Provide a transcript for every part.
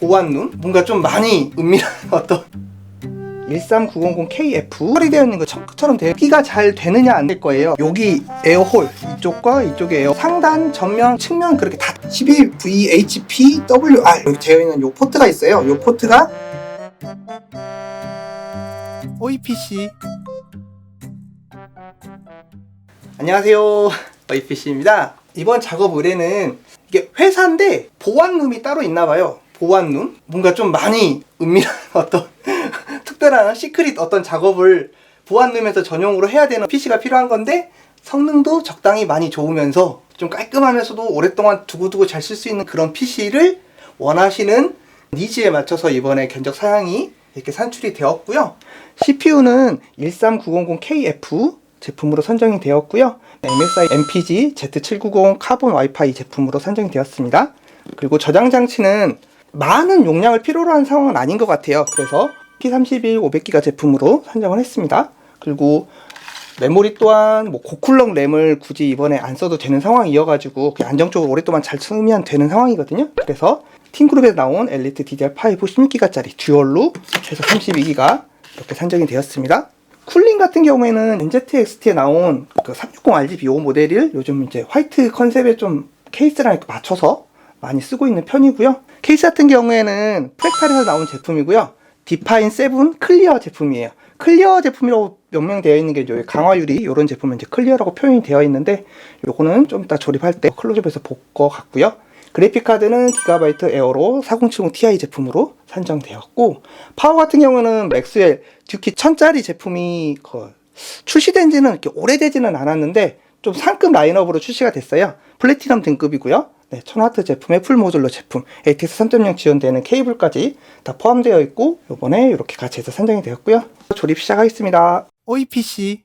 보완룸 뭔가 좀 많이 은밀한 어떤 13900KF 처리되어 있는 거 청크처럼 되기가 잘 되느냐 안 될 거예요. 여기 에어홀 이쪽과 이쪽에 에어 상단 전면 측면 그렇게 다 12VHPWR 여기 되어 있는 요 포트가 있어요. 요 포트가 OEPC 안녕하세요. OEPC입니다. 이번 작업 의뢰는 이게 회사인데 보안룸이 따로 있나 봐요 보안룸 뭔가 좀 많이 은밀한 어떤 특별한 시크릿 어떤 작업을 보안룸에서 전용으로 해야 되는 PC가 필요한 건데 성능도 적당히 많이 좋으면서 좀 깔끔하면서도 오랫동안 두고두고 잘 쓸 수 있는 그런 PC를 원하시는 니즈에 맞춰서 이번에 견적 사양이 이렇게 산출이 되었고요. CPU는 13900KF 제품으로 선정이 되었고요. MSI MPG Z790 카본 와이파이 제품으로 선정이 되었습니다. 그리고 저장 장치는 많은 용량을 필요로 한 상황은 아닌 것 같아요. 그래서 P31 500기가 제품으로 선정을 했습니다. 그리고 메모리 또한 뭐 고쿨럭 램을 굳이 이번에 안 써도 되는 상황이어가지고 안정적으로 오랫동안 잘 쓰면 되는 상황이거든요. 그래서 팀그룹에서 나온 엘리트 DDR5 16기가짜리 듀얼로 최소 32기가 이렇게 산정이 되었습니다. 쿨링 같은 경우에는 NZXT에 나온 그 360RGB5 모델을 요즘 이제 화이트 컨셉에 좀 케이스랑 맞춰서 많이 쓰고 있는 편이고요. 케이스 같은 경우에는 프렉탈에서 나온 제품이고요. 디파인 7 클리어 제품이에요. 클리어 제품이라고 명명되어 있는 게 강화유리 이런 제품은 이제 클리어라고 표현이 되어 있는데 요거는 좀 이따 조립할 때 클로즈업에서 볼 것 같고요. 그래픽 카드는 기가바이트 에어로 4070 Ti 제품으로 산정되었고 파워 같은 경우는 맥스웰 듀키 1000짜리 제품이 그 출시된 지는 이렇게 오래되지는 않았는데 좀 상급 라인업으로 출시가 됐어요. 플래티넘 등급이고요. 네, 1000W 제품의 풀 모듈러 제품, ATX 3.0 지원되는 케이블까지 다 포함되어 있고 요번에 이렇게 같이 해서 선정이 되었고요. 조립 시작하겠습니다. OEPC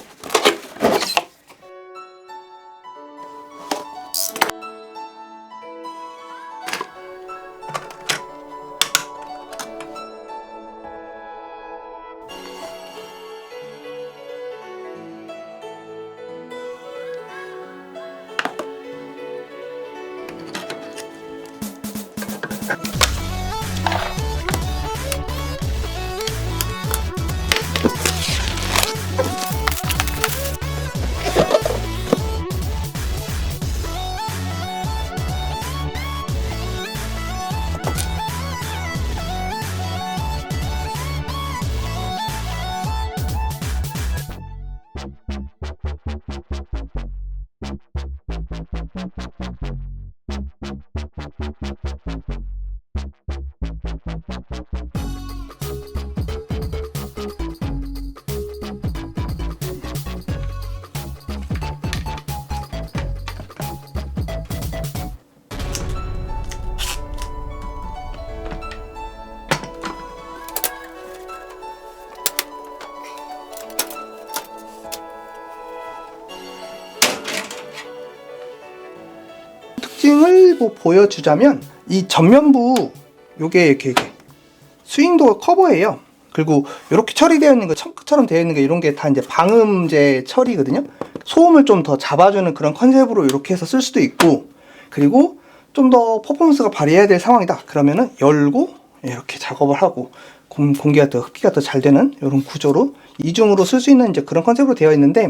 Пока. 특징을 뭐 보여주자면 이 전면부 요게 이렇게, 이렇게 스윙도어 커버예요. 그리고 이렇게 처리되어 있는 거 청크처럼 되어 있는 게 이런 게 다 이제 방음제 처리거든요. 소음을 좀 더 잡아주는 그런 컨셉으로 이렇게 해서 쓸 수도 있고 그리고 좀 더 퍼포먼스가 발휘해야 될 상황이다. 그러면은 열고 이렇게 작업을 하고 공, 공기가 더 흡기가 더 잘 되는 이런 구조로 이중으로 쓸 수 있는 이제 그런 컨셉으로 되어 있는데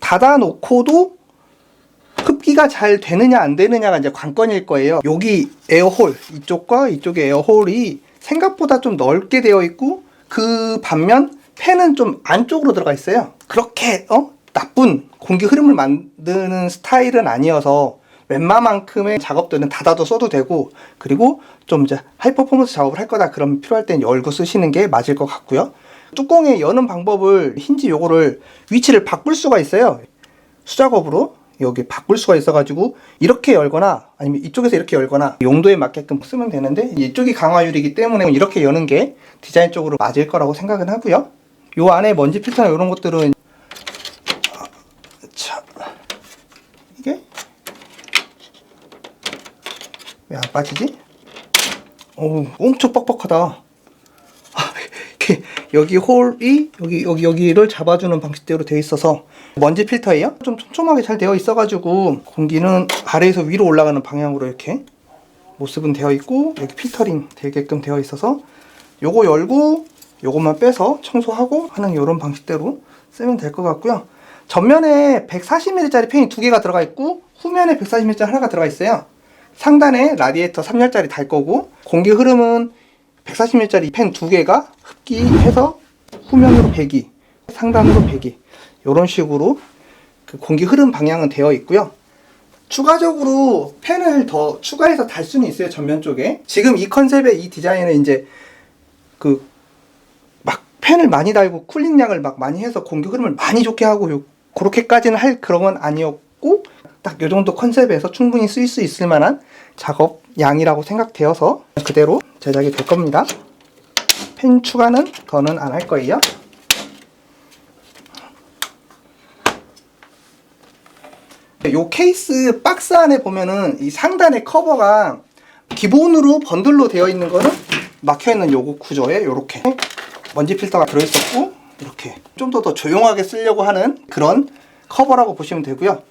닫아 놓고도 흡기가 잘 되느냐 안 되느냐가 이제 관건일 거예요. 여기 에어홀 이쪽과 이쪽의 에어홀이 생각보다 좀 넓게 되어 있고 그 반면 팬은 좀 안쪽으로 들어가 있어요. 그렇게 어 나쁜 공기 흐름을 만드는 스타일은 아니어서 웬만큼의 작업들은 닫아도 써도 되고 그리고 좀 이제 하이 퍼포먼스 작업을 할 거다 그럼 필요할 땐 열고 쓰시는 게 맞을 것 같고요. 뚜껑에 여는 방법을 힌지 요거를 위치를 바꿀 수가 있어요. 수작업으로 여기 바꿀 수가 있어가지고 이렇게 열거나 아니면 이쪽에서 이렇게 열거나 용도에 맞게끔 쓰면 되는데 이쪽이 강화유리이기 때문에 이렇게 여는 게 디자인적으로 맞을 거라고 생각은 하고요. 요 안에 먼지 필터나 이런 것들은 아, 자 이게 왜 안 빠지지? 오 엄청 뻑뻑하다. 아, 이렇게 여기 홀이 여기 여기 여기를 잡아주는 방식대로 되어 있어서 먼지 필터예요. 좀 촘촘하게 잘 되어 있어가지고 공기는 아래에서 위로 올라가는 방향으로 이렇게 모습은 되어 있고 여기 필터링 되게끔 되어 있어서 요거 열고 요것만 빼서 청소하고 하는 이런 방식대로 쓰면 될 것 같고요. 전면에 140ml짜리 팬이 두 개가 들어가 있고 후면에 140ml짜리 하나가 들어가 있어요. 상단에 라디에이터 3열짜리 달 거고 공기 흐름은 140ml짜리 팬두 개가 흡기해서 후면으로 배기, 상단으로 배기 이런 식으로 그 공기 흐름 방향은 되어 있고요. 추가적으로 팬을 더 추가해서 달 수는 있어요 전면 쪽에. 지금 이 컨셉의 이 디자인은 이제 그막 팬을 많이 달고 쿨링량을 막 많이 해서 공기 흐름을 많이 좋게 하고 요, 그렇게까지는 할 그런 건 아니었고 딱 요 정도 컨셉에서 충분히 쓰일 수 있을 만한 작업 양이라고 생각되어서 그대로 제작이 될 겁니다. 펜 추가는 더는 안 할 거예요. 요 케이스 박스 안에 보면은 이 상단의 커버가 기본으로 번들로 되어 있는 거는 막혀 있는 요거 구조에 요렇게 먼지 필터가 들어 있었고 이렇게 좀 더 더 조용하게 쓰려고 하는 그런 커버라고 보시면 되고요.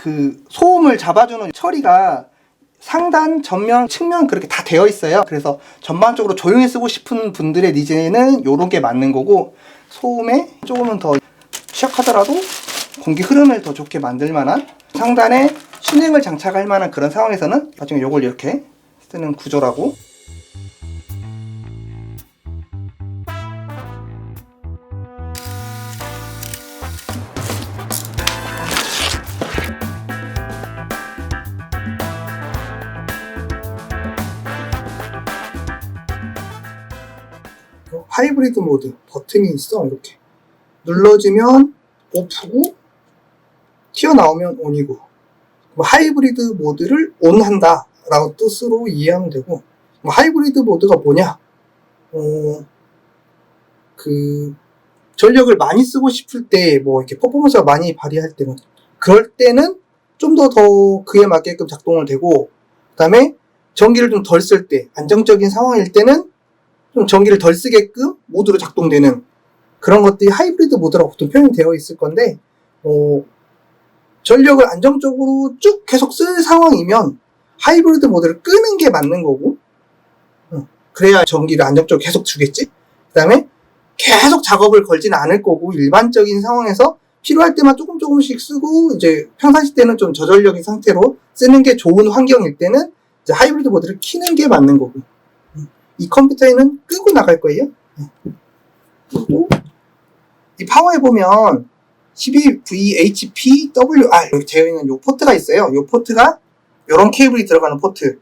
예. 그 소음을 잡아주는 처리가 상단, 전면, 측면 그렇게 다 되어 있어요. 그래서 전반적으로 조용히 쓰고 싶은 분들의 니즈에는 요런 게 맞는 거고 소음에 조금은 더 취약하더라도 공기 흐름을 더 좋게 만들 만한 상단에 순행을 장착할 만한 그런 상황에서는 나중에 요걸 이렇게 쓰는 구조라고 하이브리드 모드 버튼이 있어 이렇게. 눌러주면 오프고 튀어나오면 온이고. 뭐 하이브리드 모드를 온한다 라고 뜻으로 이해하면 되고. 뭐 하이브리드 모드가 뭐냐? 어, 그 전력을 많이 쓰고 싶을 때 뭐 이렇게 퍼포먼스가 많이 발휘할 때는. 그럴 때는 좀 더더 그에 맞게끔 작동을 되고 그 다음에 전기를 좀 덜 쓸 때 안정적인 상황일 때는 좀 전기를 덜 쓰게끔 모드로 작동되는 그런 것들이 하이브리드 모드라고 보통 표현이 되어 있을 건데 어, 전력을 안정적으로 쭉 계속 쓸 상황이면 하이브리드 모드를 끄는 게 맞는 거고 어, 그래야 전기를 안정적으로 계속 주겠지? 그 다음에 계속 작업을 걸지는 않을 거고 일반적인 상황에서 필요할 때만 조금 조금씩 쓰고 이제 평상시 때는 좀 저전력인 상태로 쓰는 게 좋은 환경일 때는 이제 하이브리드 모드를 키는 게 맞는 거고. 음, 이 컴퓨터에는 끄고 나갈 거예요 음. 그리고 이 파워에 보면 12VHPWR 여기 되어 있는 요 포트가 있어요. 요 포트가 요런 케이블이 들어가는 포트.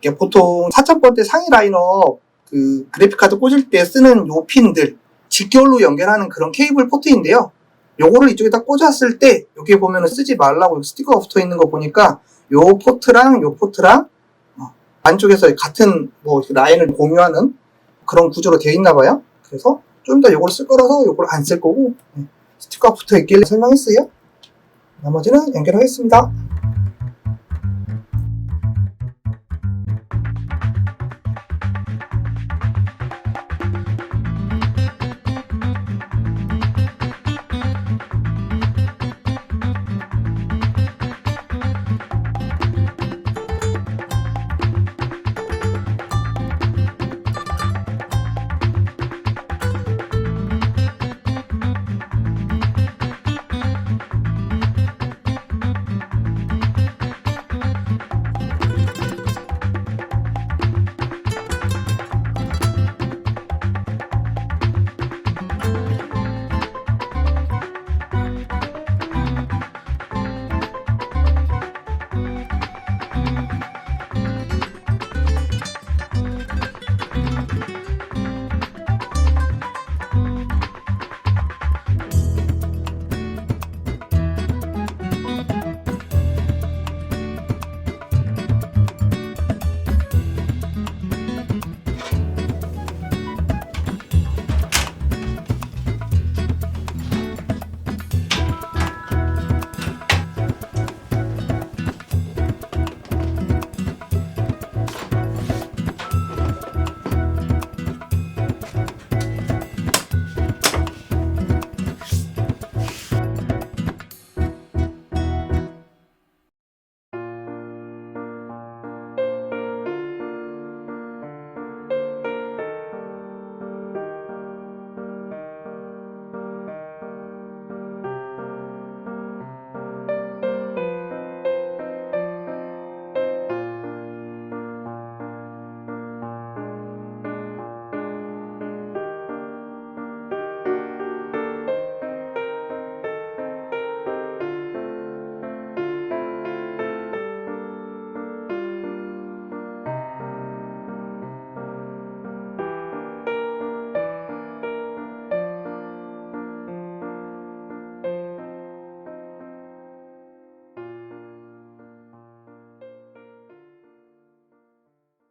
이게 보통 4,000번대 상위 라인업 그 그래픽카드 꽂을 때 쓰는 요 핀들 직결로 연결하는 그런 케이블 포트인데요. 요거를 이쪽에다 꽂았을 때 여기 보면은 쓰지 말라고 스티커가 붙어 있는 거 보니까 요 포트랑 요 포트랑 어, 안쪽에서 같은 뭐 라인을 공유하는 그런 구조로 되어 있나 봐요. 그래서 좀 더 요걸 쓸 거라서 요걸 안 쓸 거고 네. 스티커가 붙어 있길래 설명했어요. 나머지는 연결하겠습니다.